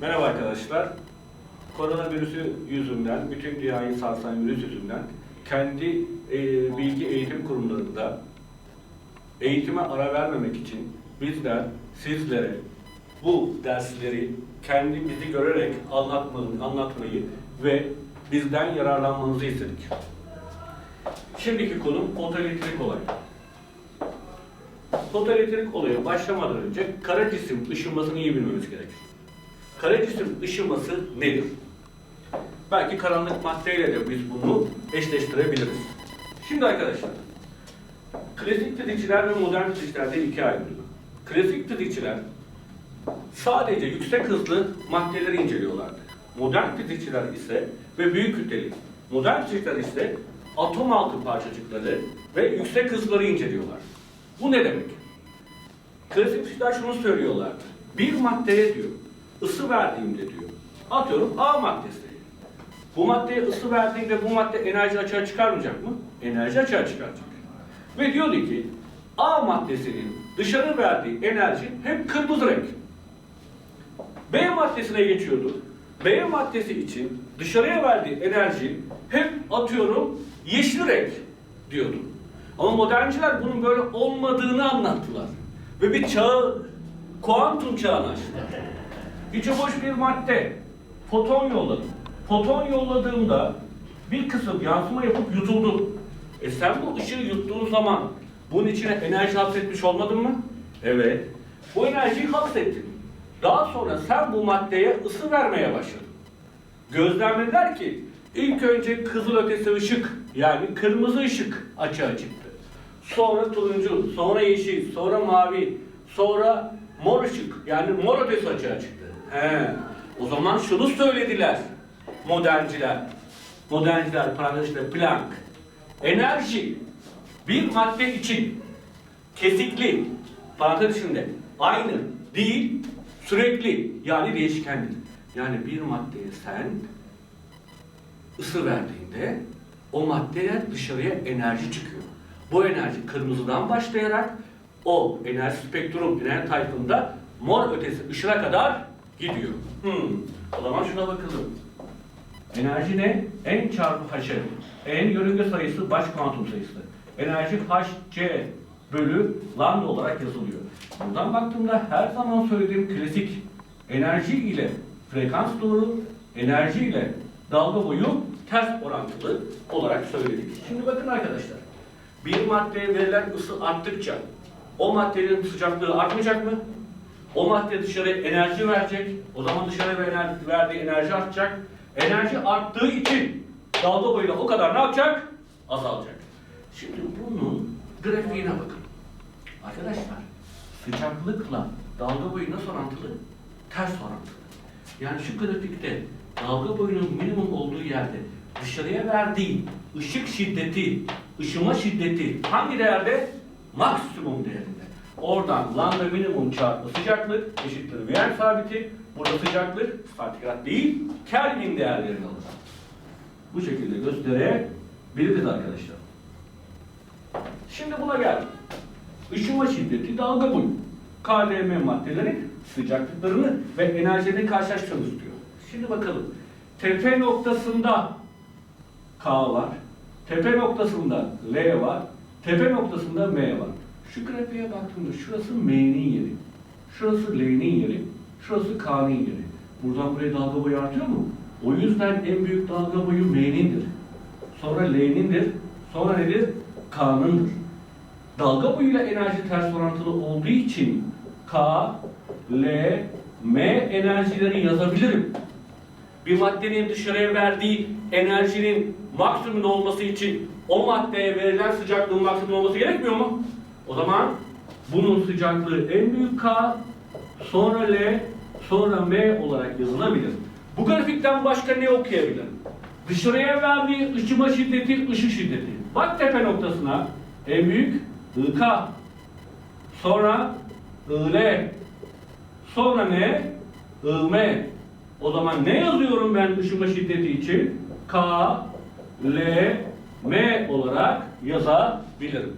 Merhaba arkadaşlar. Koronavirüsü yüzünden, bütün dünyayı sarsan virüs yüzünden kendi e, bilgi eğitim kurumlarında eğitime ara vermemek için bizler sizlere bu dersleri kendimizi görerek anlatmayı, anlatmayı ve bizden yararlanmanızı istedik. Şimdiki konum fotoelektrik olayı. Fotoelektrik olayı başlamadan önce kara cisim ışınmasını iyi bilmemiz gerekir. Kara cisim ışıması nedir? Belki karanlık maddeyle de biz bunu eşleştirebiliriz. Şimdi arkadaşlar, klasik fizikçiler ve modern fizikçilerde ikiye ayrılıyor. Klasik fizikçiler sadece yüksek hızlı maddeleri inceliyorlardı. Modern fizikçiler ise ve büyük kütleli. Modern fizikçiler ise atom altı parçacıkları ve yüksek hızları inceliyorlar. Bu ne demek? Klasik fizikçiler şunu söylüyorlardı. Bir maddeye diyor, ısı verdiğimde diyor, atıyorum A maddesi. Bu maddeye ısı verdiğinde bu madde enerji açığa çıkarmayacak mı? Enerji açığa çıkaracak. Ve diyordu ki A maddesinin dışarı verdiği enerji hep kırmızı renk. B maddesine geçiyordu. B maddesi için dışarıya verdiği enerji hep atıyorum yeşil renk diyordu. Ama modernciler bunun böyle olmadığını anlattılar. Ve bir çağı, kuantum çağını açtılar. İçi boş bir madde, foton yolladım. Foton yolladığımda bir kısım yansıma yapıp yutuldu. E sen bu ışığı yuttuğun zaman bunun içine enerji hapsetmiş olmadın mı? Evet. Bu enerjiyi hapsettin. Daha sonra sen bu maddeye ısı vermeye başladın. Gözlemlediler ki ilk önce kızıl ötesi ışık yani kırmızı ışık açığa çıktı. Sonra turuncu, sonra yeşil, sonra mavi, sonra mor ışık yani mor ötesi açığa çıktı. He. O zaman şunu söylediler modernciler. Modernciler parantez içinde Planck. Enerji bir madde için kesikli parantez içinde aynı değil sürekli yani değişkendir. Yani bir maddeye sen ısı verdiğinde o maddeye dışarıya enerji çıkıyor. Bu enerji kırmızıdan başlayarak o enerji spektrum, enerji tayfında mor ötesi ışığa kadar gidiyor. Hmm. O zaman şuna bakalım. Enerji ne? N çarpı H'e. N yörünge sayısı baş kuantum sayısı. Enerji Hc bölü lambda olarak yazılıyor. Buradan baktığımda her zaman söylediğim klasik enerji ile frekans doğru, enerji ile dalga boyu ters orantılı olarak söyledik. Şimdi bakın arkadaşlar. Bir maddeye verilen ısı arttıkça o maddenin sıcaklığı artmayacak mı? O madde dışarıya enerji verecek. O zaman dışarıya ver- verdiği enerji artacak. Enerji arttığı için dalga boyu da o kadar ne yapacak? Azalacak. Şimdi bunun grafiğine bakın. Arkadaşlar sıcaklıkla dalga boyu nasıl orantılı? Ters orantılı. Yani şu grafikte dalga boyunun minimum olduğu yerde dışarıya verdiği ışık şiddeti, ışıma şiddeti hangi değerde? Maksimum değerinde. Oradan lambda minimum çarpı sıcaklık eşittir Vr sabiti. Burada sıcaklık santigrat değil, Kelvin değerlerini alır. Bu şekilde gösterebiliriz arkadaşlar. Şimdi buna geldik. Işıma şiddeti, dalga boyu. KDM maddelerin sıcaklıklarını ve enerjilerini karşılaştırıyoruz diyor. Şimdi bakalım. Tepe noktasında K var. Tepe noktasında L var. Tepe noktasında M var. Şu grafiğe baktığımda şurası M'nin yeri. Şurası L'nin yeri. Şurası K'nın yeri. Buradan buraya dalga boyu artıyor mu? O yüzden en büyük dalga boyu M'nindir. Sonra L'nindir. Sonra nedir? K'nındır. Dalga boyuyla enerji ters orantılı olduğu için K, L, M enerjileri yazabilirim. Bir maddenin dışarıya verdiği enerjinin maksimum olması için o maddeye verilen sıcaklığın maksimum olması gerekmiyor mu? O zaman bunun sıcaklığı en büyük K, sonra L, sonra M olarak yazılabilir. Bu grafikten başka ne okuyabilirim? Dışarıya verdiği ışıma şiddeti, ışık şiddeti. Bak tepe noktasına en büyük IK, sonra IL, sonra ne? IM. O zaman ne yazıyorum ben ışıma şiddeti için? K, L, M olarak yazabilirim.